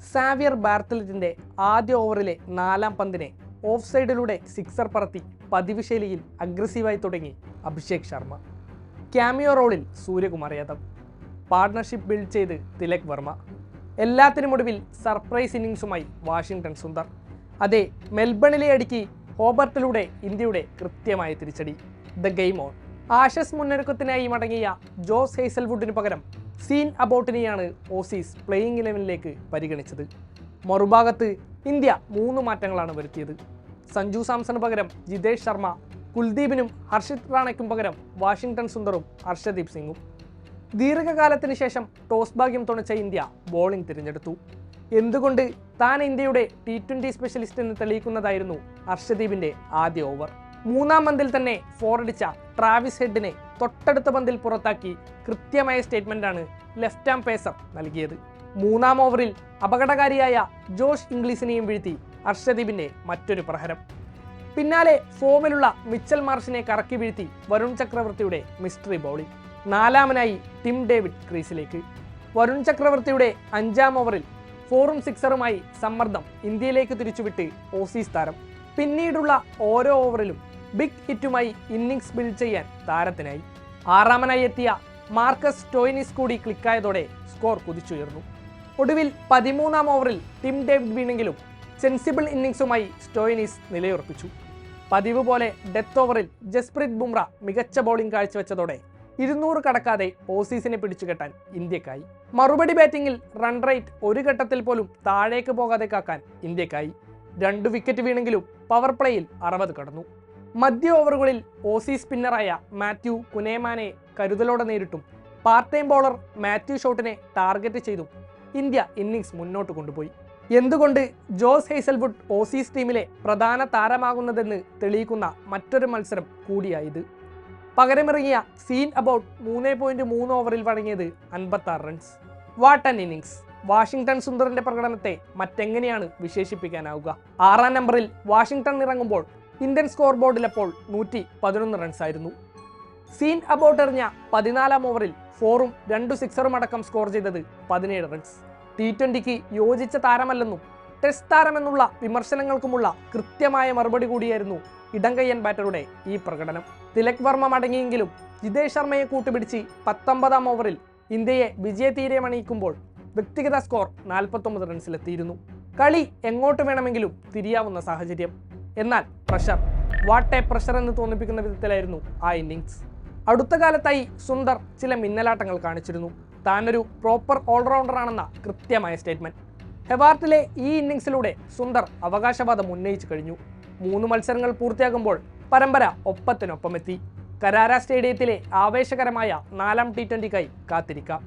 Xavier ബാർത്തലറ്റിന്റെ ആദ്യ ഓവറിലെ നാലാം പന്തിനെ ഓഫ് സൈഡിലൂടെ സിക്സർ പറത്തി പതിവ് ശൈലിയിൽ അഗ്രസീവായി തുടങ്ങി അഭിഷേക് ശർമ്മ. ക്യാമിയോ റോളിൽ സൂര്യകുമാർ യാദവ്. പാർട്ണർഷിപ്പ് ബിൽഡ് ചെയ്ത് തിലക് വർമ്മ. എല്ലാത്തിനുമൊടുവിൽ സർപ്രൈസ് ഇന്നിങ്സുമായി വാഷിംഗ്ടൺ സുന്ദർ. അതെ മെൽബണിലെ അടുക്കി ഹോബർട്ടിലൂടെ ഇന്ത്യയുടെ കൃത്യമായ തിരിച്ചടി. The game on. ആഷസ് മുന്നൊരുക്കത്തിനായി മടങ്ങിയ ജോസ് ഹേസൽവുഡിന് പകരം സീൻ അബൌട്ടിനെയാണ് ഓസീസ് പ്ലേയിങ് ഇലവനിലേക്ക് പരിഗണിച്ചത്. മറുഭാഗത്ത് ഇന്ത്യ മൂന്ന് മാറ്റങ്ങളാണ് വരുത്തിയത്. സഞ്ജു സാംസണ് പകരം ജിതേഷ് ശർമ്മ കുൽദീപിനും ഹർഷിത് റാണയ്ക്കും പകരം വാഷിംഗ്ടൺ സുന്ദറും ഹർഷദീപ് സിംഗും. ദീർഘകാലത്തിന് ശേഷം ടോസ് ഭാഗ്യം തുണച്ച ഇന്ത്യ ബോളിംഗ് തിരഞ്ഞെടുത്തു. എന്തുകൊണ്ട് താൻ ഇന്ത്യയുടെ ടി ട്വന്റി സ്പെഷ്യലിസ്റ്റ് എന്ന് തെളിയിക്കുന്നതായിരുന്നു ഹർഷദീപിന്റെ ആദ്യ ഓവർ. മൂന്നാം പന്തിൽ തന്നെ ഫോറടിച്ച ട്രാവിസ് ഹെഡിനെ തൊട്ടടുത്ത പന്തിൽ പുറത്താക്കി കൃത്യമായ സ്റ്റേറ്റ്മെന്റാണ് ലെഫ്റ്റ് ആം പേസർ നൽകിയത്. മൂന്നാം ഓവറിൽ അപകടകാരിയായ ജോഷ് ഇംഗ്ലീസിനെയും വീഴ്ത്തി അർഷദീപിന്റെ മറ്റൊരു പ്രഹരം. പിന്നാലെ ഫോമിലുള്ള മിച്ചൽ മാർഷിനെ കറക്കി വീഴ്ത്തി വരുൺ ചക്രവർത്തിയുടെ മിസ്റ്ററി ബൗളിംഗ്. നാലാമനായി ടിം ഡേവിഡ് ക്രീസിലേക്ക്. വരുൺ ചക്രവർത്തിയുടെ അഞ്ചാം ഓവറിൽ ഫോറും സിക്സറുമായി സമ്മർദ്ദം ഇന്ത്യയിലേക്ക് തിരിച്ചുവിട്ട് ഓസീസ് താരം. പിന്നീടുള്ള ഓരോ ഓവറിലും ബിഗ് ഹിറ്റുമായി ഇന്നിങ്സ് ബിൽഡ് ചെയ്യാൻ താരത്തിനായി. ആറാമനായി എത്തിയ മാർക്കസ് ടോയിനിസ് കൂടി ക്ലിക്കായതോടെ സ്കോർ കുതിച്ചുയർന്നു. ഒടുവിൽ പതിമൂന്നാം ഓവറിൽ ടിം ഡേവിഡ് വീണെങ്കിലും സെൻസിബിൾ ഇന്നിങ്സുമായി സ്റ്റോയിനിസ് നിലയുറപ്പിച്ചു. പതിവ് പോലെ ഡെത്ത് ഓവറിൽ ജസ്പ്രീത് ബുംറ മികച്ച ബൗളിംഗ് കാഴ്ചവെച്ചതോടെ ഇരുന്നൂറ് കടക്കാതെ ഓസീസിനെ പിടിച്ചുകെട്ടാൻ ഇന്ത്യക്കായി. മറുപടി ബാറ്റിംഗിൽ റൺ റേറ്റ് ഒരു ഘട്ടത്തിൽ പോലും താഴേക്ക് പോകാതെ കാക്കാൻ ഇന്ത്യക്കായി. രണ്ട് വിക്കറ്റ് വീണെങ്കിലും പവർ പ്ലേയിൽ അറുപത് കടന്നു. മധ്യ ഓവറുകളിൽ ഓസീസ് സ്പിന്നറായ മാത്യു കുനേമാനെ കരുതലോടെ നേരിട്ടും പാർട്ട് ടൈം ബോളർ മാത്യു ഷോട്ടിനെ ടാർഗറ്റ് ചെയ്തും ഇന്ത്യ ഇന്നിംഗ്സ് മുന്നോട്ട് കൊണ്ടുപോയി. എന്തുകൊണ്ട് ജോസ് ഹേസൽവുഡ് ഓസീസ് ടീമിലെ പ്രധാന താരമാകുന്നതെന്ന് തെളിയിക്കുന്ന മറ്റൊരു മത്സരം കൂടിയായത്. പകരമിറങ്ങിയ സീൻ അബൌട്ട് മൂന്ന് പോയിന്റ് മൂന്ന് ഓവറിൽ വഴങ്ങിയത് അൻപത്തി ആറ് runs what an innings Washington സുന്ദറിന്റെ പ്രകടനത്തെ മറ്റെങ്ങനെയാണ് വിശേഷിപ്പിക്കാനാവുക? ആറാം നമ്പറിൽ വാഷിംഗ്ടൺ ഇറങ്ങുമ്പോൾ ഇന്ത്യൻ സ്കോർ ബോർഡിൽ അപ്പോൾ നൂറ്റി പതിനൊന്ന് റൺസായിരുന്നു സീൻ അബൌട്ട് എറിഞ്ഞ പതിനാലാം ഓവറിൽ ഫോറും രണ്ടു സിക്സറും അടക്കം സ്കോർ ചെയ്തത് പതിനേഴ് റൺസ് ടി ട്വന്റിക്ക് യോജിച്ച താരമല്ലെന്നും ടെസ്റ്റ് താരമെന്നുള്ള വിമർശനങ്ങൾക്കുമുള്ള കൃത്യമായ മറുപടി കൂടിയായിരുന്നു ഇടങ്കയ്യൻ ബാറ്ററുടെ ഈ പ്രകടനം. തിലക് വർമ്മ മടങ്ങിയെങ്കിലും ജിതേഷ് ശർമ്മയെ കൂട്ടുപിടിച്ച് പത്തൊമ്പതാം ഓവറിൽ ഇന്ത്യയെ വിജയതീരമണിയിക്കുമ്പോൾ വ്യക്തിഗത സ്കോർ നാൽപ്പത്തൊമ്പത് റൺസിലെത്തിയിരുന്നു കളി എങ്ങോട്ട് വേണമെങ്കിലും തിരിയാവുന്ന സാഹചര്യം. എന്നാൽ പ്രഷർ വാട്ട് എ പ്രഷർ എന്ന് തോന്നിപ്പിക്കുന്ന വിധത്തിലായിരുന്നു ആ ഇന്നിങ്സ് അടുത്ത കാലത്തായി സുന്ദർ ചില മിന്നലാട്ടങ്ങൾ കാണിച്ചിരുന്നു. താനൊരു പ്രോപ്പർ ഓൾറൗണ്ടർ ആണെന്ന കൃത്യമായ സ്റ്റേറ്റ്മെന്റ് ഹെവാർട്ടിലെ ഈ ഇന്നിങ്സിലൂടെ സുന്ദർ അവകാശവാദം ഉന്നയിച്ചു കഴിഞ്ഞു. മൂന്ന് മത്സരങ്ങൾ പൂർത്തിയാകുമ്പോൾ പരമ്പര ഒപ്പത്തിനൊപ്പമെത്തി. കരാര സ്റ്റേഡിയത്തിലെ ആവേശകരമായ നാലാം ടി ട്വന്റിക്കായി കാത്തിരിക്കാം.